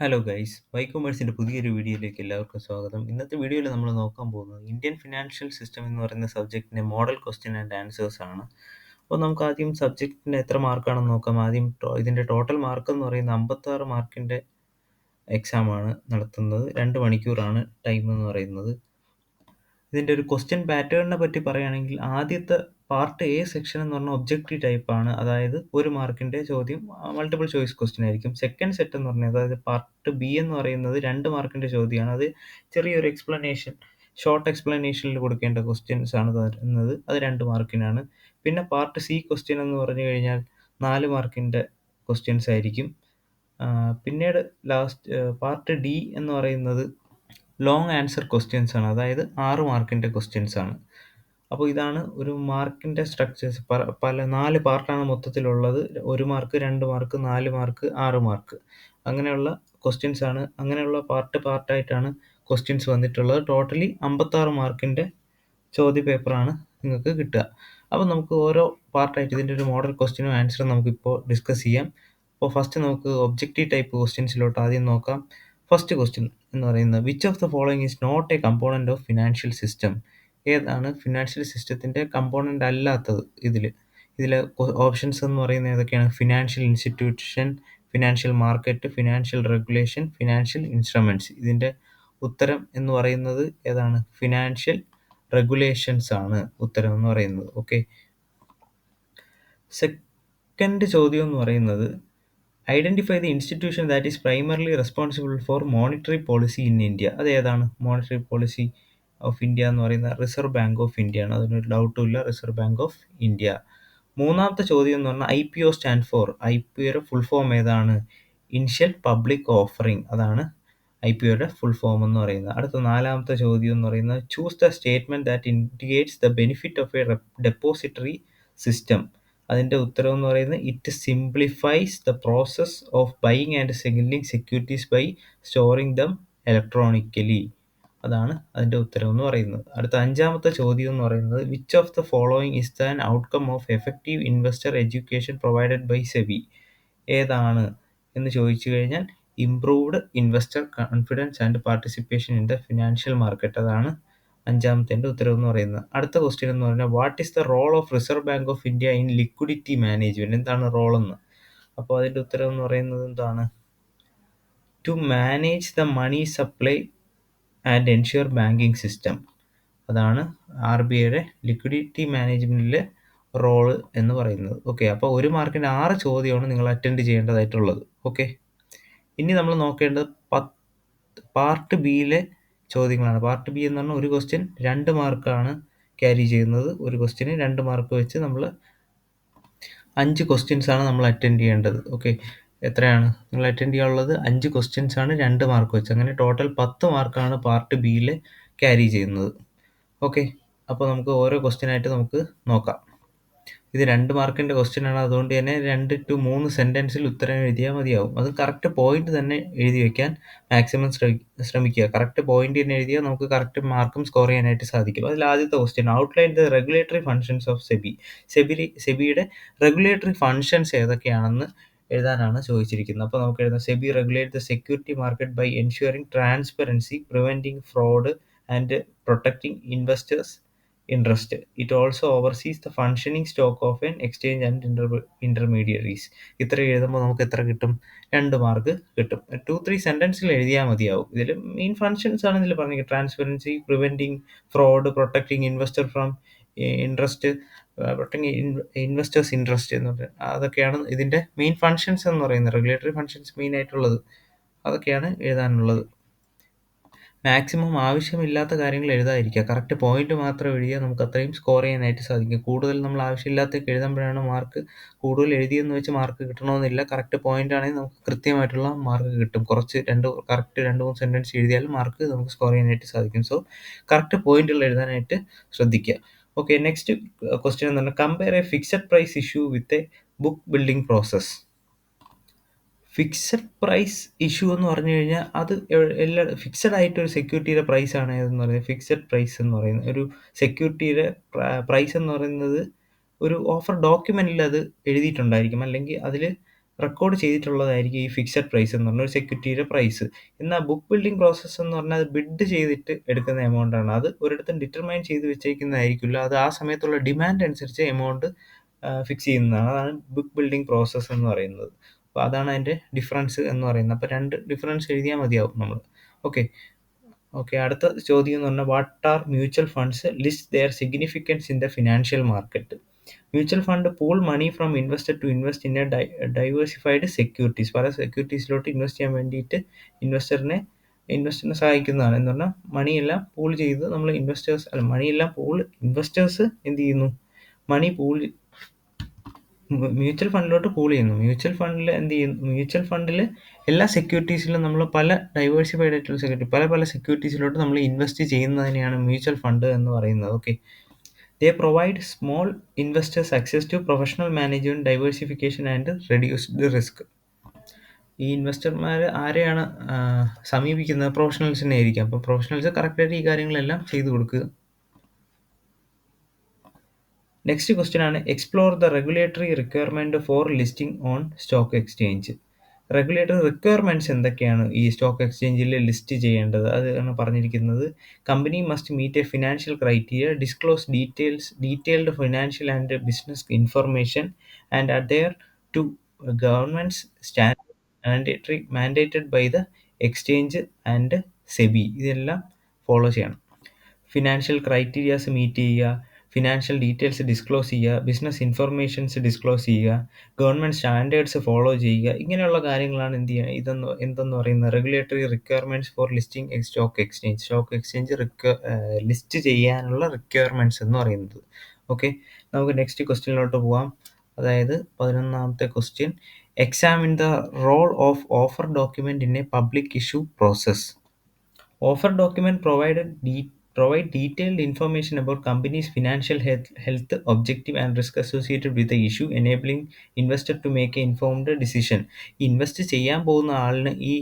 Hello guys Y കൊമേഴ്സിന്റെ പുതിയൊരു വീഡിയോയിലേക്ക് എല്ലാവർക്കും സ്വാഗതം. ഇന്നത്തെ വീഡിയോയിൽ നമ്മൾ നോക്കാൻ പോകുന്നത് ഇന്ത്യൻ ഫിനാൻഷ്യൽ സിസ്റ്റം എന്ന് പറയുന്ന സബ്ജക്റ്റിന്റെ മോഡൽ ക്വസ്റ്റ്യൻ ആൻഡ് ആൻസേഴ്സ് ആണ്. അപ്പോൾ നമുക്ക് ആദ്യം സബ്ജക്റ്റിന് എത്ര മാർക്കാണെന്ന് നോക്കാം. ആദ്യം ഇതിന്റെ ടോട്ടൽ മാർക്ക് എന്ന് പറയുന്നത് അമ്പത്താറ് മാർക്കിന്റെ എക്സാമാണ് നടത്തുന്നത്. രണ്ട് മണിക്കൂറാണ് ടൈം എന്ന് പറയുന്നത്. ഇതിന്റെ ഒരു ക്വസ്റ്റ്യൻ പാറ്റേണിനെ പറ്റി പറയുകയാണെങ്കിൽ ആദ്യത്തെ പാർട്ട് എ സെക്ഷൻ എന്ന് പറഞ്ഞാൽ ഒബ്ജക്റ്റീവ് ടൈപ്പ് ആണ്. അതായത് ഒരു മാർക്കിന്റെ ചോദ്യം മൾട്ടിപ്പിൾ ചോയ്സ് ക്വസ്റ്റ്യൻ ആയിരിക്കും. സെക്കൻഡ് സെറ്റ് എന്ന് പറഞ്ഞാൽ അതായത് പാർട്ട് ബി എന്ന് പറയുന്നത് രണ്ട് മാർക്കിന്റെ ചോദ്യമാണ്. അത് ചെറിയൊരു എക്സ്പ്ലനേഷൻ ഷോർട്ട് എക്സ്പ്ലനേഷനിൽ കൊടുക്കേണ്ട ക്വസ്റ്റ്യൻസ് ആണ് തരുന്നത്. അത് രണ്ട് മാർക്കിനാണ് പിന്നെ പാർട്ട് സി ക്വസ്റ്റ്യൻ എന്ന് പറഞ്ഞു കഴിഞ്ഞാൽ നാല് മാർക്കിന്റെ ക്വസ്റ്റ്യൻസ് ആയിരിക്കും. പിന്നീട് ലാസ്റ്റ് പാർട്ട് ഡി എന്ന് പറയുന്നത് ലോങ് ആൻസർ ക്വസ്റ്റ്യൻസ് ആണ്. അതായത് ആറ് മാർക്കിന്റെ ക്വസ്റ്റ്യൻസ് ആണ്. അപ്പോൾ ഇതാണ് ഒരു മാർക്കിന്റെ സ്ട്രക്ചേഴ്സ് പല നാല് പാർട്ടാണ് മൊത്തത്തിലുള്ളത്. ഒരു മാർക്ക് രണ്ട് മാർക്ക് നാല് മാർക്ക് ആറ് മാർക്ക്. അങ്ങനെയുള്ള ക്വസ്റ്റ്യൻസ് ആണ്. അങ്ങനെയുള്ള പാർട്ട് പാർട്ടായിട്ടാണ് ക്വസ്റ്റ്യൻസ് വന്നിട്ടുള്ളത്. ടോട്ടലി അമ്പത്താറ് മാർക്കിന്റെ ചോദ്യ പേപ്പറാണ് നിങ്ങൾക്ക് കിട്ടുക. അപ്പോൾ നമുക്ക് ഓരോ പാർട്ടായിട്ട് ഇതിന്റെ ഒരു മോഡൽ ക്വസ്റ്റ്യനും ആൻസറും നമുക്കിപ്പോൾ ഡിസ്കസ് ചെയ്യാം. അപ്പോൾ ഫസ്റ്റ് നമുക്ക് ഒബ്ജക്റ്റീവ് ടൈപ്പ് ക്വസ്റ്റ്യൻസിലോട്ട് ആദ്യം നോക്കാം. ഫസ്റ്റ് ക്വസ്റ്റ്യൻ എന്ന് പറയുന്നത് which of the following is not a component of financial system ഏതാണ് ഫിനാൻഷ്യൽ സിസ്റ്റത്തിന്റെ കമ്പോണന്റ് അല്ലാത്തത് ഇതിൽ ഇതിലെ ഓപ്ഷൻസ് എന്ന് പറയുന്നത് ഏതൊക്കെയാണ്? Financial institution financial market financial regulation financial instruments ഇതിന്റെ ഉത്തരം എന്ന് പറയുന്നത് ഏതാണ്? ഫിനാൻഷ്യൽ റെഗുലേഷൻസ് ആണ് ഉത്തരം എന്ന് പറയുന്നത്. ഓക്കെ സെക്കൻഡ് ചോദ്യം എന്ന് പറയുന്നത് identify the institution that is primarily responsible for monetary policy in India അത് ഏതാണ്? മോണിറ്ററി പോളിസി ഓഫ് ഇന്ത്യ എന്ന് പറയുന്ന റിസർവ് ബാങ്ക് ഓഫ് ഇന്ത്യ ആണ്. അതിനൊരു ഡൗട്ടും ഇല്ല. റിസർവ് ബാങ്ക് ഓഫ് ഇന്ത്യ മൂന്നാമത്തെ ചോദ്യം എന്ന് പറഞ്ഞാൽ I P O stand for I P ഒയുടെ ഫുൾ ഫോം ഏതാണ്? ഇനിഷ്യൽ പബ്ലിക് ഓഫറിംഗ് അതാണ് ഐ പി ഒയുടെ ഫുൾ ഫോം എന്ന് പറയുന്നത്. അടുത്ത നാലാമത്തെ ചോദ്യം എന്ന് പറയുന്നത് choose the statement that indicates the benefit of a depository system അതിന്റെ ഉത്തരം എന്ന് പറയുന്നത് it simplifies the process of buying and selling securities by storing them electronically അതാണ് അതിന്റെ ഉത്തരം എന്ന് പറയുന്നത്. അടുത്ത അഞ്ചാമത്തെ ചോദ്യം എന്ന് പറയുന്നത് which of the following is the outcome of effective investor education provided by SEBI ഏതാണ് എന്ന് ചോദിച്ചു കഴിഞ്ഞാൽ improved investor confidence and participation in the financial market അതാണ് അഞ്ചാമത്തെ ഉത്തരം എന്ന് പറയുന്നത്. അടുത്ത ക്വസ്റ്റ്യൻ എന്ന് പറഞ്ഞാൽ what is the role of Reserve Bank of India in liquidity management എന്താണ് റോൾ എന്ന് അപ്പോൾ അതിന്റെ ഉത്തരം എന്ന് പറയുന്നത് എന്താണ്? To manage the money supply and ensure banking system. അതാണ് ആർ ബി ഐയുടെ ലിക്വിഡിറ്റി മാനേജ്മെന്റിലെ റോൾ എന്ന് പറയുന്നത്. ഓക്കെ അപ്പോൾ ഒരു മാർക്കിന്റെ ആറ് ചോദ്യമാണ് നിങ്ങൾ അറ്റൻഡ് ചെയ്യേണ്ടതായിട്ടുള്ളത്. ഓക്കെ ഇനി നമ്മൾ നോക്കേണ്ടത് പത്ത് പാർട്ട് ബിയിലെ ചോദ്യങ്ങളാണ്. പാർട്ട് ബി എന്ന് പറഞ്ഞാൽ ഒരു ക്വസ്റ്റ്യൻ രണ്ട് മാർക്കാണ് ക്യാരി ചെയ്യുന്നത്. ഒരു ക്വസ്റ്റ്യന് രണ്ട് മാർക്ക് വെച്ച് നമ്മൾ അഞ്ച് ക്വസ്റ്റ്യൻസ് ആണ് നമ്മൾ അറ്റൻഡ് ചെയ്യേണ്ടത്. ഓക്കെ എത്രയാണ്? നിങ്ങൾ അറ്റൻഡ് ചെയ്യാനുള്ളത് അഞ്ച് ക്വസ്റ്റ്യൻസ് ആണ് രണ്ട് മാർക്ക് വെച്ച്. അങ്ങനെ ടോട്ടൽ പത്ത് മാർക്കാണ് പാർട്ട് ബിയിൽ ക്യാരി ചെയ്യുന്നത്. ഓക്കെ അപ്പോൾ നമുക്ക് ഓരോ ക്വസ്റ്റ്യൻ ആയിട്ട് നമുക്ക് നോക്കാം. ഇത് രണ്ട് മാർക്കിന്റെ ക്വസ്റ്റ്യൻ ആണ്. അതുകൊണ്ട് തന്നെ രണ്ട് ടു മൂന്ന് സെന്റൻസിൽ ഉത്തരം എഴുതിയാൽ മതിയാവും. അത് കറക്റ്റ് പോയിന്റ് തന്നെ എഴുതി വെക്കാൻ മാക്സിമം ശ്രമിക്കുക. കറക്റ്റ് പോയിന്റ് തന്നെ എഴുതിയാൽ നമുക്ക് കറക്റ്റ് മാർക്കും സ്കോർ ചെയ്യാനായിട്ട് സാധിക്കും. അതിൽ ആദ്യത്തെ question outline the regulatory functions of SEBI SEBI സെബിയുടെ regulatory functions ഏതൊക്കെയാണെന്ന് എഴുതാനാണ് ചോദിച്ചിരിക്കുന്നത്. അപ്പോൾ നമുക്ക് എഴുതാം. SEBI regulate the security market by ensuring transparency preventing fraud and protecting investors interest it also oversees the functioning stock of an exchange and inter intermediaries ഇത്ര എഴുതുമ്പോൾ നമുക്ക് എത്ര കിട്ടും? രണ്ട് മാർക്ക് കിട്ടും. ടു ത്രീ സെന്റൻസിൽ എഴുതിയാൽ മതിയാവും. ഇതിൽ മെയിൻ ഫങ്ഷൻസ് ആണ് ഇതിൽ പറഞ്ഞത് transparency preventing fraud protecting investor from interest protecting investors interest എന്ന് അതൊക്കെയാണ് ഇതിന്റെ മെയിൻ ഫങ്ഷൻസ് എന്ന് പറയുന്നത്. റെഗുലേറ്ററി ഫങ്ഷൻസ് മെയിൻ ആയിട്ടുള്ളത്. അതൊക്കെയാണ് എഴുതാനുള്ളത്. മാക്സിമം ആവശ്യമില്ലാത്ത കാര്യങ്ങൾ എഴുതാതിരിക്കുക. കറക്റ്റ് പോയിന്റ് മാത്രം എഴുതിയാൽ നമുക്ക് അത്രയും സ്കോർ ചെയ്യാനായിട്ട് സാധിക്കും. കൂടുതൽ നമ്മൾ ആവശ്യമില്ലാത്തൊക്കെ എഴുതുമ്പോഴാണ് മാർക്ക് കൂടുതൽ എഴുതിയെന്ന് വെച്ച് മാർക്ക് കിട്ടണമെന്നില്ല. കറക്റ്റ് പോയിന്റ് ആണെങ്കിൽ നമുക്ക് കൃത്യമായിട്ടുള്ള മാർക്ക് കിട്ടും. കുറച്ച് രണ്ട് കറക്റ്റ് രണ്ട് മൂന്ന് സെന്റൻസ് എഴുതിയാൽ മാർക്ക് നമുക്ക് സ്കോർ ചെയ്യാനായിട്ട് സാധിക്കും. സോ കറക്റ്റ് പോയിന്റുകൾ എഴുതാനായിട്ട് ശ്രദ്ധിക്കുക. ഓക്കെ നെക്സ്റ്റ് ക്വസ്റ്റ്യൻ എന്ന് compare a fixed price issue with a book building process fixed price issue എന്ന് പറഞ്ഞു കഴിഞ്ഞാൽ അത് എല്ലാ ഫിക്സഡ് ആയിട്ട് ഒരു സെക്യൂരിറ്റിയുടെ പ്രൈസ് ആണ് എന്ന് പറയുന്നത്? ഫിക്സഡ് പ്രൈസ് എന്ന് പറയുന്നത്. ഒരു സെക്യൂരിറ്റിയുടെ പ്രൈസ് എന്ന് പറയുന്നത് ഒരു ഓഫർ ഡോക്യുമെന്റിൽ അത് എഴുതിയിട്ടുണ്ടായിരിക്കും. അല്ലെങ്കിൽ അതിൽ റെക്കോർഡ് ചെയ്തിട്ടുള്ളതായിരിക്കും ഈ ഫിക്സഡ് പ്രൈസ് എന്ന് പറഞ്ഞ ഒരു സെക്യൂരിറ്റിയുടെ പ്രൈസ് എന്നാൽ ബുക്ക് ബിൽഡിംഗ് പ്രോസസ്സ് എന്ന് പറഞ്ഞാൽ അത് ബിഡ് ചെയ്തിട്ട് എടുക്കുന്ന എമൗണ്ട് ആണ്. അത് ഒരിടത്തും ഡിറ്റർമൈൻ ചെയ്ത് വെച്ചേക്കുന്നതായിരിക്കില്ല. അത് ആ സമയത്തുള്ള ഡിമാൻഡ് അനുസരിച്ച് എമൗണ്ട് ഫിക്സ് ചെയ്യുന്നതാണ്. അതാണ് ബുക്ക് ബിൽഡിംഗ് പ്രോസസ്സ് എന്ന് പറയുന്നത്. അപ്പോൾ അതാണ് അതിന്റെ ഡിഫറൻസ് എന്ന് പറയുന്നത്. അപ്പോൾ രണ്ട് ഡിഫറൻസ് എഴുതിയാൽ മതിയാവും നമ്മൾ ഓക്കെ ഓക്കെ അടുത്ത ചോദ്യം എന്ന് പറഞ്ഞാൽ what are mutual funds list their significance in the financial market mutual fund pool money from investor to invest in a diversified securities പല സെക്യൂരിറ്റീസിലോട്ട് ഇൻവെസ്റ്റ് ചെയ്യാൻ വേണ്ടിയിട്ട് ഇൻവെസ്റ്ററിനെ ഇൻവെസ്റ്ററിനെ സഹായിക്കുന്നതാണ്. എന്ന് പറഞ്ഞാൽ മണിയെല്ലാം പൂൾ ചെയ്ത് നമ്മൾ ഇൻവെസ്റ്റേഴ്സ് അല്ല മണിയെല്ലാം പൂൾ ഇൻവെസ്റ്റേഴ്സ് എന്ത് ചെയ്യുന്നു? മണി പൂൾ മ്യൂച്വൽ ഫണ്ടിലോട്ട് പൂൾ ചെയ്യുന്നു. മ്യൂച്വൽ ഫണ്ടിൽ എന്ത് ചെയ്യുന്നു? മ്യൂച്വൽ ഫണ്ടിൽ എല്ലാ സെക്യൂരിറ്റീസിലും നമ്മൾ പല ഡൈവേഴ്സിഫൈഡ് ആയിട്ടുള്ള സെക്യൂരിറ്റി പല പല സെക്യൂരിറ്റീസിലോട്ട് നമ്മൾ ഇൻവെസ്റ്റ് ചെയ്യുന്നതിനെയാണ് മ്യൂച്വൽ ഫണ്ട് എന്ന് പറയുന്നത്. Okay they provide small investors access to professional management diversification and reduced risk ഈ ഇൻവെസ്റ്റർമാർ ആരെയാണ് സമീപിക്കുന്നത്? പ്രൊഫഷണൽസിനെ ആയിരിക്കും. അപ്പോൾ പ്രൊഫഷണൽസ് കറക്റ്റായിട്ട് ഈ കാര്യങ്ങളെല്ലാം ചെയ്തു കൊടുക്കുക. നെക്സ്റ്റ് ക്വസ്റ്റ്യൻ ആണ്. Explore the regulatory requirement for listing on stock exchange regulatory requirements എന്തൊക്കെയാണ് ഈ സ്റ്റോക്ക് എക്സ്ചേഞ്ചിൽ ലിസ്റ്റ് ചെയ്യേണ്ടത്? അതാണ് പറഞ്ഞിരിക്കുന്നത്. Company must meet a financial criteria disclose details detailed financial and business information and adhere to governments stand mandatory mandated by the exchange and SEBI ഇതെല്ലാം follow ചെയ്യണം. Financial criterias meet ചെയ്യുക. Financial details disclose ചെയ്യുക business informations disclose ചെയ്യുക government standards follow ചെയ്യുക ഇങ്ങനെയുള്ള കാര്യങ്ങളാണ് എന്ത് ചെയ്യുക ഇതെന്ന് എന്തെന്ന് പറയുന്നത് regulatory requirements for listing stock exchange stock exchange റിക്വ list ചെയ്യാനുള്ള റിക്വയർമെന്റ്സ് എന്ന് പറയുന്നത്. ഓക്കെ നമുക്ക് നെക്സ്റ്റ് ക്വസ്റ്റ്യനിലോട്ട് പോകാം അതായത് പതിനൊന്നാമത്തെ question examine the role of offer document in a public issue process offer document provided D provide detailed information about company's financial health, health objective and risk associated with the issue enabling investor to make an informed decision invest ചെയ്യാൻ പോകുന്ന ആളിന് ഈ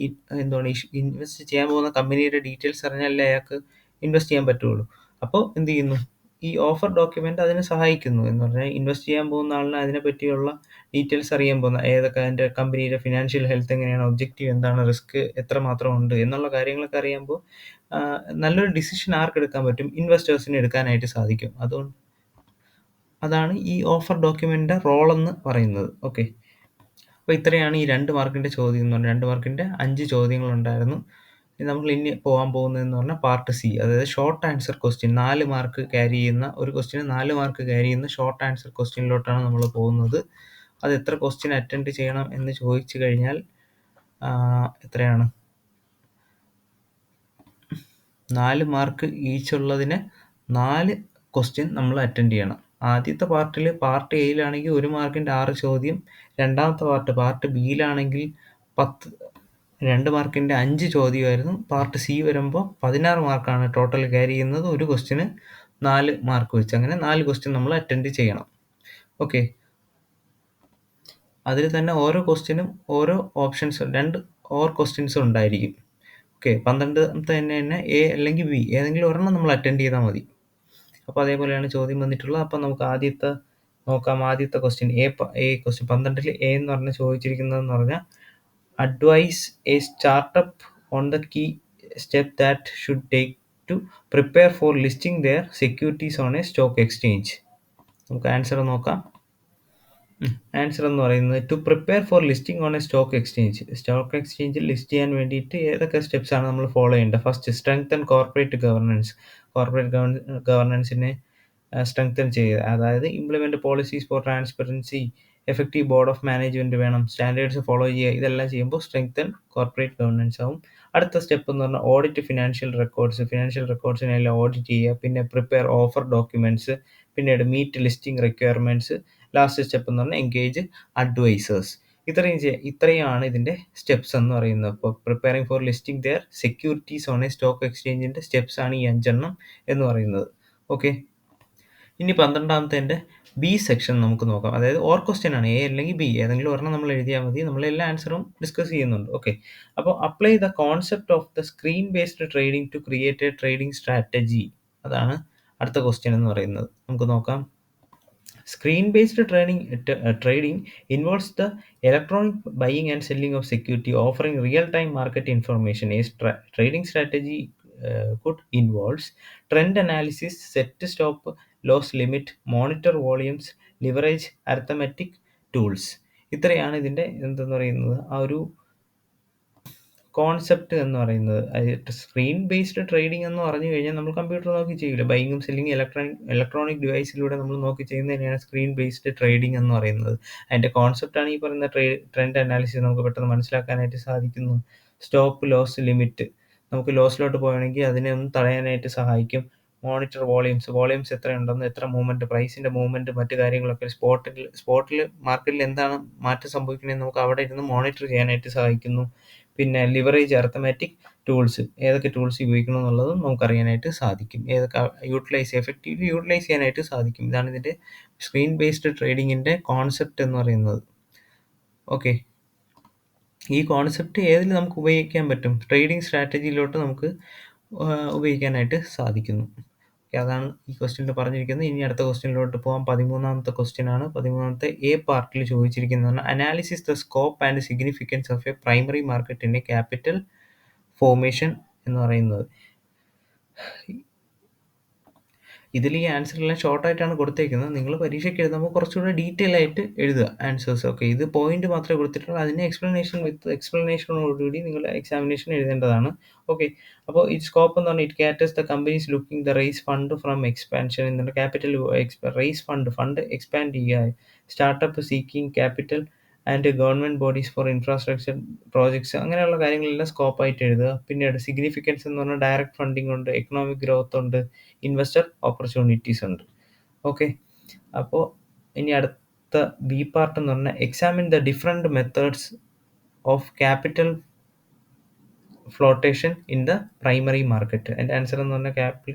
എന്താണ് invest ചെയ്യാൻ പോകുന്ന കമ്പനിയുടെ details അറിഞ്ഞാലേ അയാൾക്ക് invest ചെയ്യാൻ പറ്റുള്ളൂ അപ്പോൾ എന്ത് ചെയ്യുന്നു ഈ ഓഫർ ഡോക്യുമെന്റ് അതിനെ സഹായിക്കുന്നു എന്ന് പറഞ്ഞാൽ ഇൻവെസ്റ്റ് ചെയ്യാൻ പോകുന്ന ആളിന് അതിനെ പറ്റിയുള്ള ഡീറ്റെയിൽസ് അറിയാൻ പോകുന്ന ഏതൊക്കെ അതിന്റെ കമ്പനിയുടെ ഫിനാൻഷ്യൽ ഹെൽത്ത് എങ്ങനെയാണ് ഒബ്ജക്റ്റീവ് എന്താണ് റിസ്ക് എത്രമാത്രം ഉണ്ട് എന്നുള്ള കാര്യങ്ങളൊക്കെ അറിയുമ്പോൾ നല്ലൊരു ഡിസിഷൻ ആർക്ക് എടുക്കാൻ പറ്റും ഇൻവെസ്റ്റേഴ്സിന് എടുക്കാനായിട്ട് സാധിക്കും. അതുകൊണ്ട് അതാണ് ഈ ഓഫർ ഡോക്യുമെന്റിന്റെ എന്ന് പറയുന്നത്. ഓക്കെ അപ്പോൾ ഇത്രയാണ് ഈ രണ്ട് മാർക്കിന്റെ ചോദ്യം എന്ന് പറഞ്ഞാൽ രണ്ട് മാർക്കിന്റെ അഞ്ച് ചോദ്യങ്ങളുണ്ടായിരുന്നു. നമ്മൾ ഇനി പോകാൻ പോകുന്നതെന്ന് പറഞ്ഞാൽ പാർട്ട് സി അതായത് ഷോർട്ട് ആൻസർ ക്വസ്റ്റ്യൻ നാല് മാർക്ക് ക്യാരി ചെയ്യുന്ന ഒരു ക്വസ്റ്റ്യന് നാല് മാർക്ക് ക്യാരി ചെയ്യുന്ന ഷോർട്ട് ആൻസർ ക്വസ്റ്റ്യനിലോട്ടാണ് നമ്മൾ പോകുന്നത്. അത് എത്ര ക്വസ്റ്റ്യൻ അറ്റൻഡ് ചെയ്യണം എന്ന് ചോദിച്ചു കഴിഞ്ഞാൽ എത്രയാണ്? നാല് മാർക്ക് ഈച്ചുള്ളതിന് നാല് ക്വസ്റ്റ്യൻ നമ്മൾ അറ്റൻഡ് ചെയ്യണം. ആദ്യത്തെ പാർട്ടിൽ പാർട്ട് എയിലാണെങ്കിൽ ഒരു മാർക്കിന്റെ ആറ് ചോദ്യം. രണ്ടാമത്തെ പാർട്ട് പാർട്ട് ബിയിലാണെങ്കിൽ പത്ത് രണ്ട് മാർക്കിന്റെ അഞ്ച് ചോദ്യമായിരുന്നു. പാർട്ട് സി വരുമ്പോൾ പതിനാറ് മാർക്കാണ് ടോട്ടൽ ക്യാരി ചെയ്യുന്നത്. ഒരു ക്വസ്റ്റിന് നാല് മാർക്ക് വെച്ച്. അങ്ങനെ നാല് ക്വസ്റ്റ്യൻ നമ്മൾ അറ്റൻഡ് ചെയ്യണം. ഓക്കെ അതിൽ തന്നെ ഓരോ ക്വസ്റ്റ്യനും ഓരോ ഓപ്ഷൻസ് രണ്ട് ഓർ ക്വസ്റ്റ്യൻസ് ഉണ്ടായിരിക്കും. ഓക്കെ പന്ത്രണ്ടാമത്തെ തന്നെ തന്നെ എ അല്ലെങ്കിൽ ബി ഏതെങ്കിലും ഒരെണ്ണം നമ്മൾ അറ്റൻഡ് ചെയ്താൽ മതി. അപ്പോൾ അതേപോലെയാണ് ചോദ്യം വന്നിട്ടുള്ളത്. അപ്പോൾ നമുക്ക് ആദ്യത്തെ നോക്കാം. ആദ്യത്തെ ക്വസ്റ്റ്യൻ എ എ ക്വസ്റ്റ്യൻ പന്ത്രണ്ടിൽ എ എന്ന് പറഞ്ഞ് ചോദിച്ചിരിക്കുന്നതെന്ന് പറഞ്ഞാൽ advise a startup on the key step that should take to prepare for listing their securities on a stock exchange. നമുക്ക് ആൻസർ നോക്കാം. ആൻസർ എന്ന് പറയുന്നത് to prepare for listing on a stock exchange stock എക്സ്ചേഞ്ചിൽ list ചെയ്യാൻ വേണ്ടിയിട്ട് ഏതൊക്കെ steps ആണ് നമ്മൾ ഫോളോ ചെയ്യേണ്ടത്? First strength and corporate governance corporate ഗവർണൻസിനെ strengthen ചെയ്യുക. അതായത് implement policies for transparency effective board of management വേണം. സ്റ്റാൻഡേർഡ്സ് ഫോളോ ചെയ്യുക. ഇതെല്ലാം ചെയ്യുമ്പോൾ സ്ട്രെങ്തൻ കോർപ്പറേറ്റ് ഗവർണൻസ് ആവും. അടുത്ത സ്റ്റെപ്പ് എന്ന് പറഞ്ഞാൽ ഓഡിറ്റ് ഫിനാൻഷ്യൽ റെക്കോർഡ്സ് ഫിനാൻഷ്യൽ റെക്കോർഡ്സിനെല്ലാം ഓഡിറ്റ് ചെയ്യുക. പിന്നെ പ്രിപ്പയർ ഓഫർ ഡോക്യുമെന്റ്സ് പിന്നീട് meet listing requirements last step എന്ന് പറഞ്ഞാൽ എൻഗേജ് അഡ്വൈസേഴ്സ് ഇത്രയും ഇത്രയാണ് ഇതിന്റെ സ്റ്റെപ്സ് എന്ന് പറയുന്നത്. അപ്പോൾ preparing for listing their securities on a stock എക്സ്ചേഞ്ചിന്റെ steps ആണ് ഈ അഞ്ചെണ്ണം എന്ന് പറയുന്നത്. ഓക്കെ ഇനി പന്ത്രണ്ടാമത്തെ ബി സെക്ഷൻ നമുക്ക് നോക്കാം. അതായത് ഓർ ക്വസ്റ്റ്യൻ ആണ്. എ അല്ലെങ്കിൽ ബി ഏതെങ്കിലും ഒരെണ്ണം നമ്മൾ എഴുതിയാൽ മതി. നമ്മൾ എല്ലാ ആൻസറും ഡിസ്കസ് ചെയ്യുന്നുണ്ട്. ഓക്കെ അപ്പോൾ apply the concept of the screen based trading to create a trading strategy അതാണ് അടുത്ത ക്വസ്റ്റ്യൻ എന്ന് പറയുന്നത്. നമുക്ക് നോക്കാം. Screen based trading trading involves the electronic buying and selling of security offering real time market information is trading strategy could involves trend analysis set stop loss limit, monitor volumes, leverage, arithmetic tools ഇത്രയാണ് ഇതിന്റെ എന്തെന്ന് പറയുന്നത്? ആ ഒരു concept എന്ന് പറയുന്നത്. Screen based trading എന്ന് പറഞ്ഞു കഴിഞ്ഞാൽ നമ്മൾ കമ്പ്യൂട്ടർ നോക്കി ചെയ്യില്ല ബൈങ്ങും സെല്ലിങ് ഇലക്ട്രോണിക് ഇലക്ട്രോണിക് ഡിവൈസിലൂടെ നമ്മൾ നോക്കി ചെയ്യുന്നതിനെയാണ് സ്ക്രീൻ ബേസ്ഡ് ട്രേഡിംഗ് എന്ന് പറയുന്നത്. അതിന്റെ കോൺസെപ്റ്റാണ് ഈ പറയുന്ന ട്രേ ട്രെൻഡ് അനാലിസിസ് നമുക്ക് പെട്ടെന്ന് മനസ്സിലാക്കാനായിട്ട് സാധിക്കുന്നു. സ്റ്റോപ്പ് ലോസ് ലിമിറ്റ് നമുക്ക് ലോസിലോട്ട് പോകണമെങ്കിൽ അതിനെ ഒന്ന് തടയാനായിട്ട് സഹായിക്കും. മോണിറ്റർ വോളിയൂംസ് വോളിയൂംസ് എത്ര ഉണ്ടെന്ന് എത്ര മൂവ്മെന്റ് പ്രൈസിന്റെ മൂവ്മെന്റ് മറ്റു കാര്യങ്ങളൊക്കെ സ്പോട്ടിൽ സ്പോട്ടിൽ മാർക്കറ്റിൽ എന്താണ് മാറ്റം സംഭവിക്കുന്നതെന്ന് നമുക്ക് അവിടെ ഇരുന്ന് മോണിറ്റർ ചെയ്യാനായിട്ട് സഹായിക്കുന്നു. പിന്നെ ലിവറേജ് അർത്തമാറ്റിക് ടൂൾസ് ഏതൊക്കെ ടൂൾസ് ഉപയോഗിക്കണം എന്നുള്ളതും നമുക്കറിയാനായിട്ട് സാധിക്കും. ഏതൊക്കെ യൂട്ടിലൈസ് എഫക്റ്റീവ്ലി യൂട്ടിലൈസ് ചെയ്യാനായിട്ട് സാധിക്കും. ഇതാണ് ഇതിന്റെ സ്ക്രീൻ ബേസ്ഡ് ട്രേഡിങ്ങിന്റെ കോൺസെപ്റ്റ് എന്ന് പറയുന്നത്. ഓക്കെ ഈ കോൺസെപ്റ്റ് ഏതിൽ നമുക്ക് ഉപയോഗിക്കാൻ പറ്റും? ട്രേഡിംഗ് സ്ട്രാറ്റജിയിലോട്ട് നമുക്ക് ഉപയോഗിക്കാനായിട്ട് സാധിക്കുന്നു. അതാണ് ഈ ക്വസ്റ്റ്യനിൽ പറഞ്ഞിരിക്കുന്നത്. ഇനി അടുത്ത ക്വസ്റ്റ്യനിലോട്ട് പോകാം. പതിമൂന്നാമത്തെ ക്വസ്റ്റ്യൻ ആണ്. പതിമൂന്നാമത്തെ എ പാർട്ടിൽ ചോദിച്ചിരിക്കുന്നതാണ്. Analysis the scope and significance of a primary മാർക്കറ്റിന്റെ ക്യാപിറ്റൽ ഫോർമേഷൻ എന്ന് പറയുന്നത്. ഇതിൽ ഈ ആൻസറെല്ലാം ഷോർട്ടായിട്ടാണ് കൊടുത്തേക്കുന്നത്. നിങ്ങൾ പരീക്ഷയ്ക്ക് എഴുതുമ്പോൾ കുറച്ചുകൂടെ ഡീറ്റെയിൽ ആയിട്ട് എഴുതുക ആൻസേഴ്സ് ഓക്കെ ഇത് പോയിന്റ് മാത്രമേ കൊടുത്തിട്ടുള്ളൂ. അതിന് എക്സ്പ്ലനേഷൻ വിത്ത് എക്സ്പ്ലനേഷനോടുകൂടി നിങ്ങൾ എക്സാമിനേഷൻ എഴുതേണ്ടതാണ്. ഓക്കെ അപ്പോൾ ഈ സ്കോപ്പ് എന്ന് പറഞ്ഞാൽ it caters the companies looking the raise fund from expansion എന്നുള്ള capital raise fund fund expand ചെയ്യുക. Startup seeking capital and government bodies for infrastructure projects അങ്ങനെയുള്ള കാര്യങ്ങളെല്ലാം സ്കോപ്പായിട്ട് എഴുതുക. പിന്നീട് സിഗ്നിഫിക്കൻസ് എന്ന് പറഞ്ഞാൽ ഡയറക്റ്റ് ഫണ്ടിങ് ഉണ്ട് എക്കണോമിക് ഗ്രോത്ത് ഉണ്ട് ഇൻവെസ്റ്റർ ഓപ്പർച്യൂണിറ്റീസ് ഉണ്ട്. ഓക്കെ അപ്പോൾ ഇനി അടുത്ത ബി പാർട്ട് എന്ന് പറഞ്ഞാൽ examine the different methods of capital flotation in the primary market എന്റെ ആൻസർ എന്ന് പറഞ്ഞാൽ ക്യാപി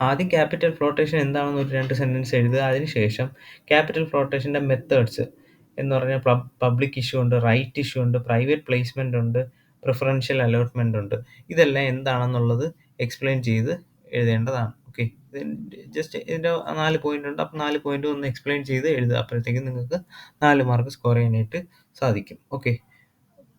ആദ്യം ക്യാപിറ്റൽ ഫ്ലോട്ടേഷൻ എന്താണെന്ന് ഒരു രണ്ട് സെന്റൻസ് എഴുതുക. അതിനുശേഷം ക്യാപിറ്റൽ ഫ്ലോട്ടേഷന്റെ മെത്തേഡ്സ് എന്ന് പറഞ്ഞാൽ പബ്ലിക് ഇഷ്യൂ ഉണ്ട് റൈറ്റ് ഇഷ്യൂ ഉണ്ട് പ്രൈവറ്റ് പ്ലേസ്മെന്റ് ഉണ്ട് പ്രിഫറൻഷ്യൽ അലോട്ട്മെന്റ് ഉണ്ട്. ഇതെല്ലാം എന്താണെന്നുള്ളത് എക്സ്പ്ലെയിൻ ചെയ്ത് എഴുതേണ്ടതാണ്. ഓക്കെ ജസ്റ്റ് ഇതിന്റെ നാല് പോയിന്റ് ഉണ്ട്. അപ്പോൾ നാല് പോയിന്റ് ഒന്ന് എക്സ്പ്ലെയിൻ ചെയ്ത് എഴുതുക. അപ്പോഴത്തേക്കും നിങ്ങൾക്ക് നാല് മാർക്ക് സ്കോർ ചെയ്യാനായിട്ട് സാധിക്കും. ഓക്കെ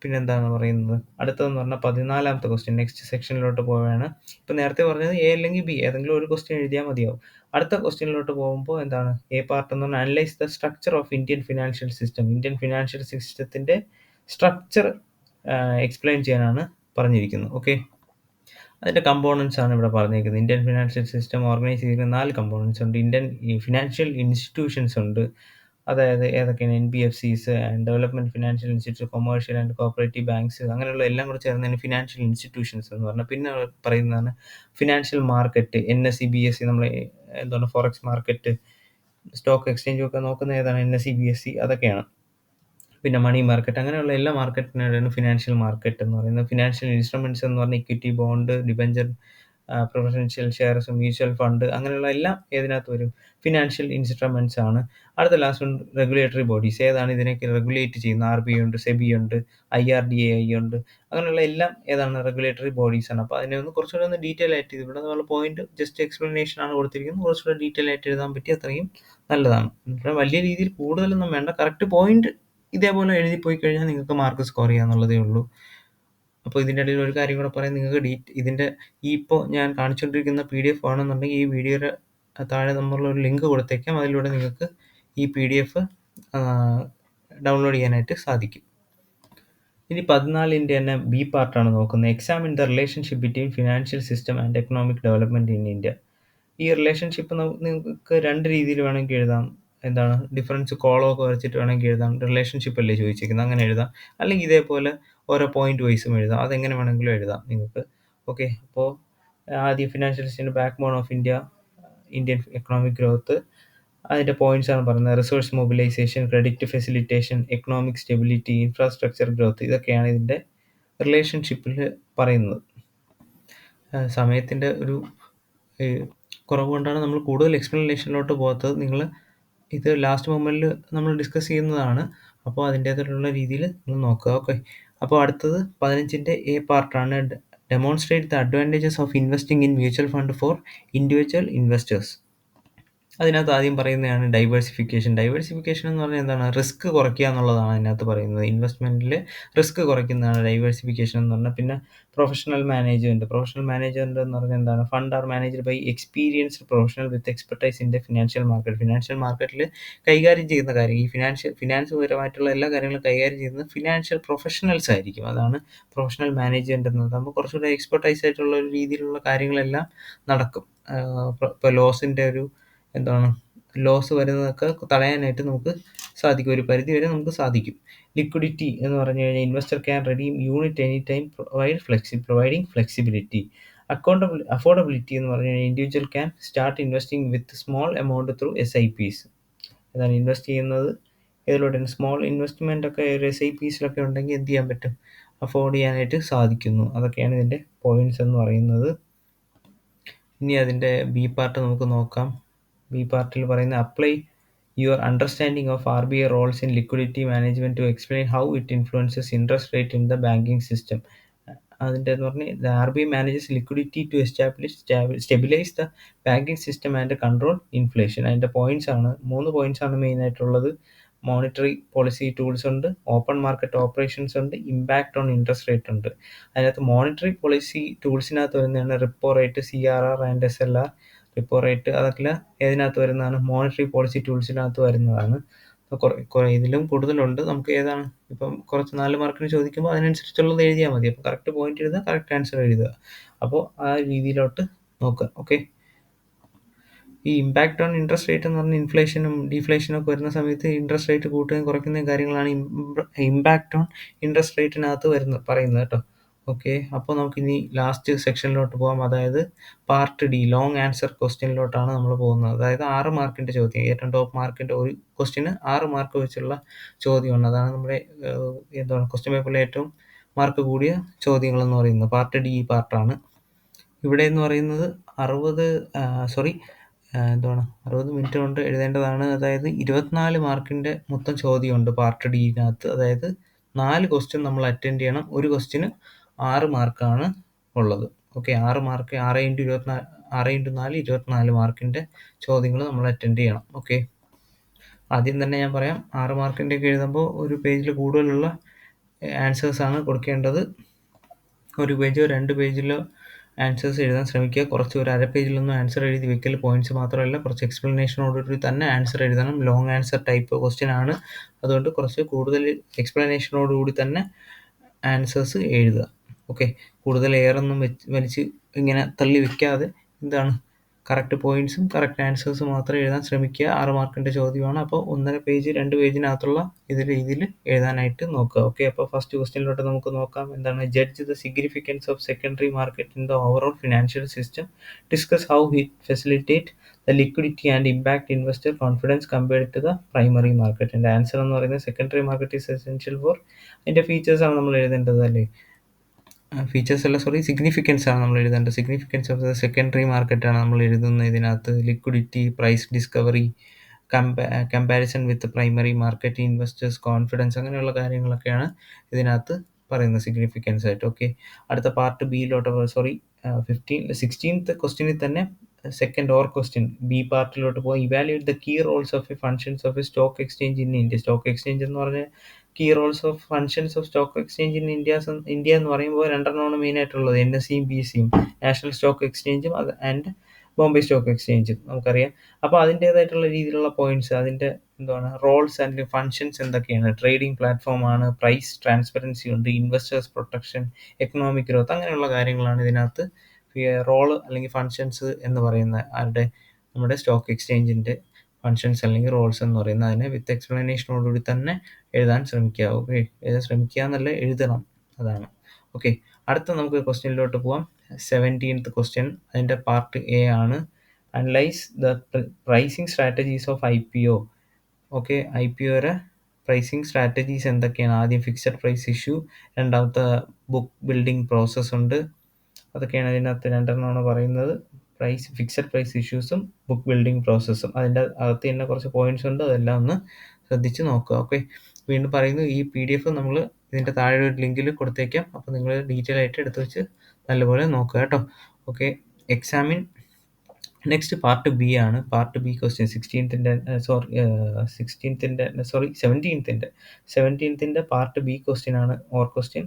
പിന്നെന്താണ് പറയുന്നത്? അടുത്തതെന്ന് പറഞ്ഞാൽ പതിനാലാമത്തെ ക്വസ്റ്റ്യൻ നെക്സ്റ്റ് സെക്ഷനിലോട്ട് പോവുകയാണ്. ഇപ്പം നേരത്തെ പറഞ്ഞത് എ അല്ലെങ്കിൽ ബി ഏതെങ്കിലും ഒരു ക്വസ്റ്റ്യൻ എഴുതിയാൽ മതിയാവും. അടുത്ത ക്വസ്റ്റ്യനിലോട്ട് പോകുമ്പോൾ എന്താണ്? എ പാർട്ട് എന്ന് പറഞ്ഞാൽ analyse the structure of Indian financial system Indian financial സിസ്റ്റത്തിന്റെ സ്ട്രക്ചർ എക്സ്പ്ലെയിൻ ചെയ്യാനാണ് പറഞ്ഞിരിക്കുന്നത്. ഓക്കെ അതിന്റെ കമ്പോണൻസ് ആണ് ഇവിടെ പറഞ്ഞിരിക്കുന്നത്. ഇന്ത്യൻ ഫിനാൻഷ്യൽ സിസ്റ്റം ഓർഗനൈസ് ചെയ്തിരിക്കുന്ന നാല് കമ്പോണൻസ് ഉണ്ട്. ഇന്ത്യൻ ഫിനാൻഷ്യൽ ഇൻസ്റ്റിറ്റ്യൂഷൻസ് ഉണ്ട്. അതായത് ഏതൊക്കെയാണ് N B F Cs development financial institute commercial and cooperative banks അങ്ങനെയുള്ള എല്ലാം കൂടെ ചേർന്നതിന് ഫിനാൻഷ്യൽ ഇൻസ്റ്റിറ്റ്യൂഷൻസ് എന്ന് പറഞ്ഞാൽ പിന്നെ പറയുന്നതാണ് financial market N S C B S C നമ്മൾ എന്താണ് ഫോറക്സ് മാർക്കറ്റ് സ്റ്റോക്ക് എക്സ്ചേഞ്ച് ഒക്കെ നോക്കുന്ന ഏതാണ് N S C B S C അതൊക്കെയാണ്. പിന്നെ മണി മാർക്കറ്റ് അങ്ങനെയുള്ള എല്ലാ മാർക്കറ്റിനാണ് ഫിനാൻഷ്യൽ മാർക്കറ്റ് എന്ന് പറയുന്നത്. ഫിനാൻഷ്യൽ ഇൻസ്ട്രുമെന്റ്സ് എന്ന് പറഞ്ഞാൽ equity bond debenture preferential shares mutual fund അങ്ങനെയുള്ള എല്ലാം ഏതിനകത്ത് വരും. ഫിനാൻഷ്യൽ ഇൻസ്ട്രുമെന്റ്സ് ആണ്. അടുത്ത ലാസ്റ്റ് ഉണ്ട് റെഗുലേറ്ററി ബോഡീസ് ഏതാണ് ഇതിനൊക്കെ റെഗുലേറ്റ് ചെയ്യുന്ന ആർ ബി ഉണ്ട് സെബി ഉണ്ട് I R D A I ഉണ്ട്. അങ്ങനെയുള്ള എല്ലാം ഏതാണ് റെഗുലേറ്ററി ബോഡീസ് ആണ്. അപ്പോൾ അതിനെ ഒന്ന് കുറച്ചുകൂടെ ഒന്ന് ഡീറ്റെയിൽ ആയിട്ട് ഇവിടെ നമ്മൾ പോയിന്റ് ജസ്റ്റ് എക്സ്പ്ലനേഷൻ ആണ് കൊടുത്തിരിക്കുന്നത്. കുറച്ചുകൂടെ ഡീറ്റെയിൽ ആയിട്ട് എഴുതാൻ പറ്റി അത്രയും നല്ലതാണ്. ഇവിടെ വലിയ രീതിയിൽ കൂടുതലൊന്നും വേണ്ട. കറക്റ്റ് പോയിന്റ് ഇതേപോലെ എഴുതി പോയി കഴിഞ്ഞാൽ നിങ്ങൾക്ക് മാർക്ക് സ്കോർ ചെയ്യാന്നുള്ളതേ ഉള്ളൂ. അപ്പോൾ ഇതിന്റെ ഇടയിൽ ഒരു കാര്യം കൂടെ പറയാം. നിങ്ങൾക്ക് ഡീ ഇതിന്റെ ഈ ഇപ്പോൾ ഞാൻ കാണിച്ചുകൊണ്ടിരിക്കുന്ന പി ഡി എഫ് ആണെന്നുണ്ടെങ്കിൽ ഈ വീഡിയോയുടെ താഴെ നമ്മളുള്ള ഒരു ലിങ്ക് കൊടുത്തേക്കാം. അതിലൂടെ നിങ്ങൾക്ക് ഈ പി ഡി എഫ് ഡൗൺലോഡ് ചെയ്യാനായിട്ട് സാധിക്കും. ഇനി പതിനാലിന്റെ തന്നെ ബി പാർട്ടാണ് നോക്കുന്നത്. Exam in the relationship between financial system and economic development in India ഈ റിലേഷൻഷിപ്പ് നിങ്ങൾക്ക് രണ്ട് രീതിയിൽ വേണമെങ്കിൽ എഴുതാം. എന്താണ്? ഡിഫറൻസ് കോളോ ഒക്കെ വരച്ചിട്ട് വേണമെങ്കിൽ എഴുതാം. റിലേഷൻഷിപ്പ് അല്ലേ ചോദിച്ചിരിക്കുന്നത് അങ്ങനെ എഴുതാം. അല്ലെങ്കിൽ ഇതേപോലെ ഓരോ പോയിന്റ് വൈസും എഴുതാം. അതെങ്ങനെ വേണമെങ്കിലും എഴുതാം നിങ്ങൾക്ക്. ഓക്കെ അപ്പോൾ ആദ്യം ഫിനാൻഷ്യൽ സിസ്റ്റത്തിന്റെ backbone of India Indian economic growth അതിന്റെ പോയിന്റ്സ് ആണ് പറയുന്നത് resource mobilisation credit facilitation economic stability infrastructure growth ഇതൊക്കെയാണ് ഇതിന്റെ റിലേഷൻഷിപ്പിൽ പറയുന്നത്. സമയത്തിന്റെ ഒരു കുറവ് കൊണ്ടാണ് നമ്മൾ കൂടുതൽ എക്സ്പ്ലനേഷനിലോട്ട് പോകാത്തത്. നിങ്ങൾ ഇത് ലാസ്റ്റ് മൊമെന്റിൽ നമ്മൾ ഡിസ്കസ് ചെയ്യുന്നതാണ്. അപ്പോൾ അതിന്റേതായിട്ടുള്ള രീതിയിൽ നിങ്ങൾ നോക്കുക. ഓക്കെ അപ്പോൾ അടുത്തത് പതിനഞ്ചിന്റെ എ പാർട്ടാണ് demonstrate the advantages of investing in mutual fund for individual investors അതിനകത്ത് ആദ്യം പറയുന്നതാണ് ഡൈവേഴ്സിഫിക്കേഷൻ ഡൈവേഴ്സിഫിക്കേഷൻ എന്ന് പറഞ്ഞാൽ എന്താണ്? റിസ്ക് കുറയ്ക്കുക എന്നുള്ളതാണ് അതിനകത്ത് പറയുന്നത്. ഇൻവെസ്റ്റ്മെന്റിൽ റിസ്ക് കുറയ്ക്കുന്നതാണ് ഡൈവേഴ്സിഫിക്കേഷൻ എന്ന് പറഞ്ഞാൽ. പിന്നെ പ്രൊഫഷണൽ മാനേജ്മെന്റ് പ്രൊഫഷണൽ മാനേജ്മെന്റ് എന്ന് പറഞ്ഞാൽ എന്താണ്? Fund are managed by experienced professional with expertise in the financial market financial മാർക്കറ്റിൽ കൈകാര്യം ചെയ്യുന്ന കാര്യം ഈ ഫിനാൻഷ്യൽ ഫിനാൻസ് പരമായിട്ടുള്ള എല്ലാ കാര്യങ്ങളും കൈകാര്യം ചെയ്യുന്നത് ഫിനാൻഷ്യൽ പ്രൊഫഷണൽസ് ആയിരിക്കും. അതാണ് പ്രൊഫഷണൽ മാനേജ്മെന്റ് എന്ന് നമ്മൾ കുറച്ചുകൂടെ എക്സ്പെർട്ടൈസ് ആയിട്ടുള്ള ഒരു രീതിയിലുള്ള കാര്യങ്ങളെല്ലാം നടക്കും. ഇപ്പോൾ ലോസിന്റെ ഒരു എന്താണ് ലോസ് വരുന്നതൊക്കെ തടയാനായിട്ട് നമുക്ക് സാധിക്കും. ഒരു പരിധി വരെ നമുക്ക് സാധിക്കും. ലിക്വിഡിറ്റി എന്ന് പറഞ്ഞു കഴിഞ്ഞാൽ investor can redeem unit any time provide flexi providing flexibility accountable affordability എന്ന് പറഞ്ഞു കഴിഞ്ഞാൽ individual can start investing with small amount through S I Ps അതാണ് ഇൻവെസ്റ്റ് ചെയ്യുന്നത്? ഇതിലൂടെ സ്മോൾ ഇൻവെസ്റ്റ്മെന്റ് ഒക്കെ ഒരു എസ് ഐ പിസിലൊക്കെ ഉണ്ടെങ്കിൽ എന്ത് ചെയ്യാൻ പറ്റും? അഫോർഡ് ചെയ്യാനായിട്ട് സാധിക്കുന്നു. അതൊക്കെയാണ് ഇതിന്റെ പോയിന്റ്സ് എന്ന് പറയുന്നത്. ഇനി അതിന്റെ ബി പാർട്ട് നമുക്ക് നോക്കാം. ബി പാർട്ടിൽ പറയുന്ന apply your understanding of R B I roles in liquidity management to explain how it influences interest rate in the banking system അതിന്റെ എന്ന് പറഞ്ഞാൽ R B I manages liquidity to establish stabilize the banking system and control inflation അതിന്റെ points ആണ് മൂന്ന് points ആണ് main ആയിട്ടുള്ളത്. Monetary policy tools ഉണ്ട് open market operations ഉണ്ട് ഇമ്പാക്ട് ഓൺ ഇൻട്രസ്റ്റ് റേറ്റ് ഉണ്ട്. അതിനകത്ത് മോണിറ്ററി പോളിസി ടൂൾസിനകത്ത് വരുന്നതാണ് repo rate C R R and S L R repo rate അതൊക്കെ ഏതിനകത്ത് വരുന്നതാണ്? മോണിറ്ററി പോളിസി ടൂൾസിനകത്ത് വരുന്നതാണ്. ഇതിലും കൂടുതലുണ്ട്. നമുക്ക് ഏതാണ്? ഇപ്പം കുറച്ച് നാല് മാർക്കിന് ചോദിക്കുമ്പോൾ അതിനനുസരിച്ചുള്ളത് എഴുതിയാൽ മതി. അപ്പോൾ കറക്റ്റ് പോയിന്റ് എഴുതുക കറക്റ്റ് ആൻസർ എഴുതുക. അപ്പോൾ ആ രീതിയിലോട്ട് നോക്കുക ഓക്കെ ഈ ഇമ്പാക്റ്റ് ഓൺ ഇൻട്രസ്റ്റ് റേറ്റ് എന്ന് പറഞ്ഞാൽ ഇൻഫ്ലേഷനും ഡിഫ്ലേഷനും ഒക്കെ വരുന്ന സമയത്ത് ഇൻട്രസ്റ്റ് റേറ്റ് കൂട്ടുകയും കുറയ്ക്കുന്നതും കാര്യങ്ങളാണ് ഇമ്പാക്റ്റ് ഓൺ ഇൻട്രസ്റ്റ് റേറ്റിനകത്ത് വരുന്നത് പറയുന്നത് കേട്ടോ. ഓക്കെ അപ്പോൾ നമുക്കിനി ലാസ്റ്റ് സെക്ഷനിലോട്ട് പോകാം അതായത് പാർട്ട് ഡി ലോങ് ആൻസർ ക്വസ്റ്റ്യനിലോട്ടാണ് നമ്മൾ പോകുന്നത്. അതായത് ആറ് മാർക്കിന്റെ ചോദ്യം. ഏറ്റവും ടോപ്പ് മാർക്കിന്റെ ഒരു ക്വസ്റ്റ്യന് ആറ് മാർക്ക് വെച്ചുള്ള ചോദ്യമാണ്. അതാണ് നമ്മുടെ എന്താണ് ക്വസ്റ്റ്യൻ പേപ്പറിലെ ഏറ്റവും മാർക്ക് കൂടിയ ചോദ്യങ്ങളെന്ന് പറയുന്നത്. പാർട്ട് ഡി പാർട്ടാണ് ഇവിടെ എന്ന് പറയുന്നത് അറുപത് സോറി എന്താണ്? അറുപത് മിനിറ്റ് കൊണ്ട് എഴുതേണ്ടതാണ്. അതായത് ഇരുപത്തിനാല് മാർക്കിന്റെ മൊത്തം ചോദ്യമുണ്ട് പാർട്ട് ഡിയിനകത്ത് അതായത് നാല് ക്വസ്റ്റ്യൻ നമ്മൾ അറ്റൻഡ് ചെയ്യണം. ഒരു ക്വസ്റ്റ്യന് ആറ് മാർക്കാണ് ഉള്ളത്. ഓക്കെ ആറ് മാർക്ക് ആറ് ഇന്റു ഇരുപത്തിനാല് ആറ് ഇന്റു നാല് ഇരുപത്തിനാല് മാർക്കിന്റെ ചോദ്യങ്ങൾ നമ്മൾ അറ്റൻഡ് ചെയ്യണം. ഓക്കെ. ആദ്യം തന്നെ ഞാൻ പറയാം ആറ് മാർക്കിന്റെ ഒക്കെ എഴുതുമ്പോൾ ഒരു പേജിൽ കൂടുതലുള്ള ആൻസേഴ്സാണ് കൊടുക്കേണ്ടത്. ഒരു പേജോ രണ്ട് പേജിലോ ആൻസേഴ്സ് എഴുതാൻ ശ്രമിക്കുക. കുറച്ച് ഒരു അര പേജിലൊന്നും ആൻസർ എഴുതി വെക്കൽ പോയിന്റ്സ് മാത്രമല്ല കുറച്ച് എക്സ്പ്ലനേഷനോടുകൂടി തന്നെ ആൻസർ എഴുതണം. ലോങ് ആൻസർ ടൈപ്പ് ക്വസ്റ്റ്യൻ ആണ്. അതുകൊണ്ട് കുറച്ച് കൂടുതൽ എക്സ്പ്ലനേഷനോടുകൂടി തന്നെ ആൻസേഴ്സ് എഴുതുക. ഓക്കെ. കൂടുതൽ എയറൊന്നും വെച്ച് വലിച്ച് ഇങ്ങനെ തള്ളി വെക്കാതെ എന്താണ്? കറക്റ്റ് പോയിന്റ്സും കറക്റ്റ് ആൻസേഴ്സും മാത്രം എഴുതാൻ ശ്രമിക്കുക. ആറ് മാർക്കിന്റെ ചോദ്യമാണ്. അപ്പോൾ ഒന്നര പേജ് രണ്ട് പേജിനകത്തുള്ള ഇത് രീതിയിൽ എഴുതാനായിട്ട് നോക്കുക. ഓക്കെ. അപ്പോൾ ഫസ്റ്റ് ക്വസ്റ്റ്യനിലോട്ട് നമുക്ക് നോക്കാം. എന്താണ്? Judge the significance of secondary market in the overall financial system discuss how it facilitate the liquidity and impact investor confidence compared to the primary market എന്റെ ആൻസർ എന്ന് പറയുന്നത് secondary market is essential for അതിന്റെ ഫീച്ചേഴ്സാണ് നമ്മൾ എഴുതേണ്ടത് അല്ലേ? Features അല്ല sorry significance ആണ് നമ്മൾ എഴുതേണ്ടത്. സിഗ്നിഫിക്കൻസ് ഓഫ് ദ സെക്കൻഡറി മാർക്കറ്റാണ് നമ്മൾ എഴുതുന്നത് ഇതിനകത്ത്. Liquidity price discovery comparison with primary market investors confidence അങ്ങനെയുള്ള കാര്യങ്ങളൊക്കെയാണ് ഇതിനകത്ത് പറയുന്നത് സിഗ്നിഫിക്കൻസ് ആയിട്ട്. ഓക്കെ അടുത്ത പാർട്ട് ബിയിലോട്ട് സോറി ഫിഫ്റ്റീൻ സിക്സ്റ്റീൻത്ത് ക്വസ്റ്റ്യനിൽ തന്നെ സെക്കൻഡ് ഓർ ക്വസ്റ്റ്യൻ ബി പാർട്ടിലോട്ട് പോകാം evaluate the key roles of a functions of a stock exchange in India stock exchange എന്ന് പറഞ്ഞാൽ key roles of functions of stock exchange in India India എന്ന് പറയുമ്പോൾ രണ്ടെണ്ണമാണ് main ആയിട്ടുള്ളത്. എൻ എസ് സിയും B സിയും നാഷണൽ സ്റ്റോക്ക് എക്സ്ചേഞ്ചും അത് ആൻഡ് ബോംബെ സ്റ്റോക്ക് എക്സ്ചേഞ്ചും നമുക്കറിയാം. അപ്പോൾ അതിന്റേതായിട്ടുള്ള രീതിയിലുള്ള പോയിന്റ്സ് അതിന്റെ എന്താണ് റോൾസ് ആൻഡ് ഫങ്ഷൻസ് എന്തൊക്കെയാണ്? ട്രേഡിംഗ് പ്ലാറ്റ്ഫോം ആണ് പ്രൈസ് ട്രാൻസ്പെറൻസി ഉണ്ട് ഇൻവെസ്റ്റേഴ്സ് പ്രൊട്ടക്ഷൻ എക്കണോമിക് ഗ്രോത്ത് അങ്ങനെയുള്ള കാര്യങ്ങളാണ് ഇതിനകത്ത് റോൾ അല്ലെങ്കിൽ ഫങ്ഷൻസ് എന്ന് പറയുന്ന ആരുടെ? നമ്മുടെ സ്റ്റോക്ക് എക്സ്ചേഞ്ചിന്റെ ഫങ്ഷൻസ് അല്ലെങ്കിൽ റോൾസ് എന്ന് പറയുന്നത് അതിനെ വിത്ത് എക്സ്പ്ലനേഷനോടുകൂടി തന്നെ എഴുതാൻ ശ്രമിക്കുക. ഓക്കെ എഴുതാൻ ശ്രമിക്കുക എന്നല്ല എഴുതണം. അതാണ്. ഓക്കെ അടുത്ത നമുക്ക് ക്വസ്റ്റ്യനിലോട്ട് പോവാം. സെവന്റീൻത്ത് ക്വസ്റ്റ്യൻ അതിന്റെ പാർട്ട് എ ആണ്. Analyze the pricing strategies of I P O okay I P ഒയുടെ പ്രൈസിങ് സ്ട്രാറ്റജീസ് എന്തൊക്കെയാണ്? ആദ്യം ഫിക്സഡ് പ്രൈസ് ഇഷ്യൂ രണ്ടാമത്തെ ബുക്ക് ബിൽഡിംഗ് പ്രോസസ്സ് ഉണ്ട്. അതൊക്കെയാണ് അതിനകത്ത് രണ്ടെണ്ണമാണ് പറയുന്നത്. പ്രൈസ് ഫിക്സഡ് പ്രൈസ് ഇഷ്യൂസും ബുക്ക് ബിൽഡിംഗ് പ്രോസസ്സും അതിന്റെ അകത്ത് തന്നെ കുറച്ച് പോയിന്റ്സ് ഉണ്ട്. അതെല്ലാം ഒന്ന് ശ്രദ്ധിച്ച് നോക്കുക ഓക്കെ വീണ്ടും പറയുന്നു ഈ പി ഡി എഫ് നമ്മൾ ഇതിന്റെ താഴെ ഒരു ലിങ്കിൽ കൊടുത്തേക്കാം. അപ്പോൾ നിങ്ങൾ ഡീറ്റെയിൽ ആയിട്ട് എടുത്ത് വെച്ച് നല്ലപോലെ നോക്കുക കേട്ടോ okay examine next part B ആണ്. പാർട്ട് ബി ക്വസ്റ്റ്യൻ സിക്സ്റ്റീൻത്തിന്റെ സോറി സിക്സ്റ്റീൻത്തിന്റെ സോറി സെവന്റീൻത്തിന്റെ സെവന്റീൻത്തിന്റെ പാർട്ട് ബി ക്വസ്റ്റ്യൻ ആണ് or question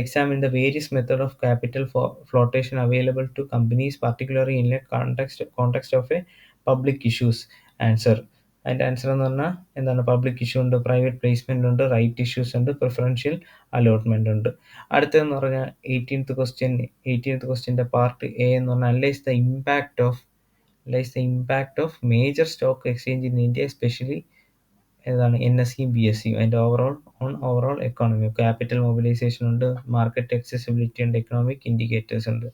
exam in the various method of capital for flotation available to companies particularly in a context context of a public issues answer അതിന്റെ answer എന്ന് പറഞ്ഞാൽ എന്താണ്? Public issue ഉണ്ട് private placement ഉണ്ട് right issues ഉണ്ട് preferential allotment ഉണ്ട്. അടുത്തതെന്ന് പറഞ്ഞാൽ eighteenth question eighteenth ക്വസ്റ്റ്യന്റെ part A എന്ന് പറഞ്ഞാൽ analyze the impact of analyze the impact of major stock exchange in India especially ഏതാണ്? എൻ എസ് സിയും ബി എസ് സിയും അതിന്റെ overall on overall economy capital mobilization ഉണ്ട് മാർക്കറ്റ് അക്സസിബിലിറ്റി ഉണ്ട് economic indicators ഉണ്ട്.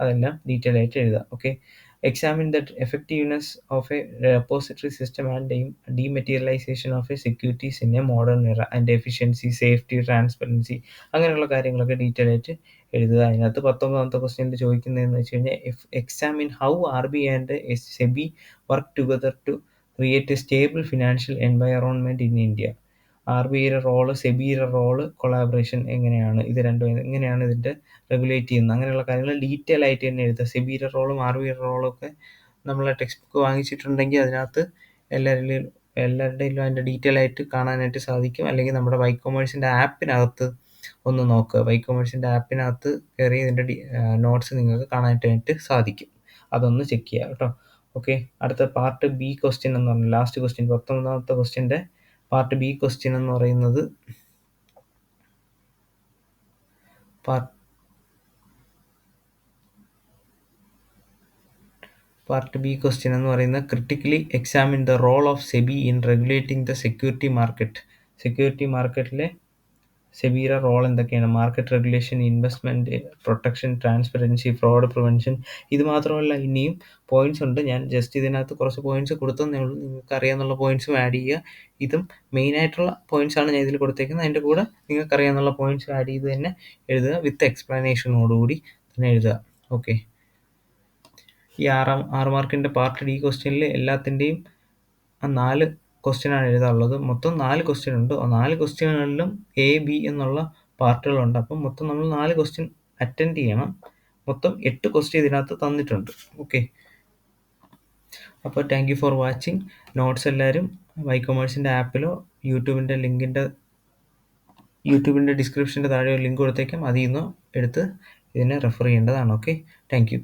അതെല്ലാം ഡീറ്റെയിൽ ആയിട്ട് എഴുതാം. Okay examine the effectiveness of a repository system and dematerialization of a securities in a modern era and efficiency safety transparency അങ്ങനെയുള്ള കാര്യങ്ങളൊക്കെ detail ആയിട്ട് എഴുതുക. അതിനകത്ത് പത്തൊമ്പതാമത്തെ ക്വസ്റ്റ്യനിൽ ചോദിക്കുന്നതെന്ന് വെച്ച് കഴിഞ്ഞാൽ F examine how R B and SEBI work together to create a stable financial environment in India R B ഐയുടെ റോൾ സെബിയുടെ റോൾ കൊളാബറേഷൻ എങ്ങനെയാണ്? ഇത് രണ്ടും എങ്ങനെയാണ് ഇതിന്റെ റെഗുലേറ്റ് ചെയ്യുന്നത്? അങ്ങനെയുള്ള കാര്യങ്ങൾ ഡീറ്റെയിൽ ആയിട്ട് തന്നെ എഴുതുക. സെബിയുടെ റോളും ആർ ബി ഐയുടെ റോളും ഒക്കെ നമ്മൾ ടെക്സ്റ്റ് ബുക്ക് വാങ്ങിച്ചിട്ടുണ്ടെങ്കിൽ അതിനകത്ത് എല്ലാവരിലും എല്ലാവരുടെയും അതിന്റെ ഡീറ്റെയിൽ ആയിട്ട് കാണാനായിട്ട് സാധിക്കും. അല്ലെങ്കിൽ നമ്മുടെ വൈ കൊമേഴ്സിന്റെ ആപ്പിനകത്ത് ഒന്ന് നോക്കുക. വൈ കൊമേഴ്സിന്റെ ആപ്പിനകത്ത് കയറി ഇതിന്റെ നോട്ട്സ് നിങ്ങൾക്ക് കാണാനായിട്ട് സാധിക്കും. അതൊന്ന് ചെക്ക് ചെയ്യുക കേട്ടോ. ഓക്കെ അടുത്ത പാർട്ട് ബി ക്വസ്റ്റ്യൻ എന്ന് പറഞ്ഞാൽ ലാസ്റ്റ് ക്വസ്റ്റ്യൻ പത്തൊമ്പതാമത്തെ ക്വസ്റ്റ്യന്റെ പാർട്ട് ബി ക്വസ്റ്റ്യൻ എന്ന് പറയുന്നത് പാർട്ട് ബി ക്വസ്റ്റ്യൻ എന്ന് പറയുന്നത് critically examine the role of SEBI in regulating the security market security മാർക്കറ്റിലെ സെബിയുടെ റോൾ എന്തൊക്കെയാണ്? Market regulation investment protection transparency fraud prevention ഇത് മാത്രമല്ല ഇനിയും പോയിന്റ്സ് ഉണ്ട്. ഞാൻ ജസ്റ്റ് ഇതിനകത്ത് കുറച്ച് പോയിന്റ്സ് കൊടുത്തതേ ഉള്ളൂ. നിങ്ങൾക്ക് അറിയാവുന്ന പോയിന്റ്സും ആഡ് ചെയ്യുക. ഇതും പോയിന്റ്സ് ആണ് ഞാൻ ഇതിൽ കൊടുത്തേക്കുന്നത്. അതിന്റെ കൂടെ നിങ്ങൾക്ക് അറിയാവുന്ന പോയിന്റ്സ് ആഡ് ചെയ്ത് തന്നെ എഴുതുക. വിത്ത് എക്സ്പ്ലനേഷനോടുകൂടി തന്നെ എഴുതുക. ഓക്കെ ഈ ആറാം ആറ് മാർക്കിന്റെ പാർട്ട് ഡി ക്വസ്റ്റ്യനിൽ എല്ലാത്തിന്റെയും ആ നാല് ക്വസ്റ്റ്യനാണ് എഴുതാനുള്ളത്. മൊത്തം നാല് ക്വസ്റ്റ്യൻ ഉണ്ട്. നാല് ക്വസ്റ്റ്യനുകളിലും എ ബി എന്നുള്ള പാർട്ടുകളുണ്ട്. അപ്പം മൊത്തം നമ്മൾ നാല് ക്വസ്റ്റ്യൻ അറ്റൻഡ് ചെയ്യണം. മൊത്തം എട്ട് ക്വസ്റ്റ്യൻ ഇതിനകത്ത് തന്നിട്ടുണ്ട്. ഓക്കെ അപ്പോൾ thank you for watching notes എല്ലാവരും വൈ കൊമേഴ്സിന്റെ ആപ്പിലോ യൂട്യൂബിന്റെ ലിങ്കിന്റെ യൂട്യൂബിന്റെ ഡിസ്ക്രിപ്ഷന്റെ താഴെ ലിങ്ക് കൊടുത്തേക്കാം. അതിൽ നിന്ന് എടുത്ത് ഇതിനെ റെഫർ ചെയ്യേണ്ടതാണ്. Okay thank you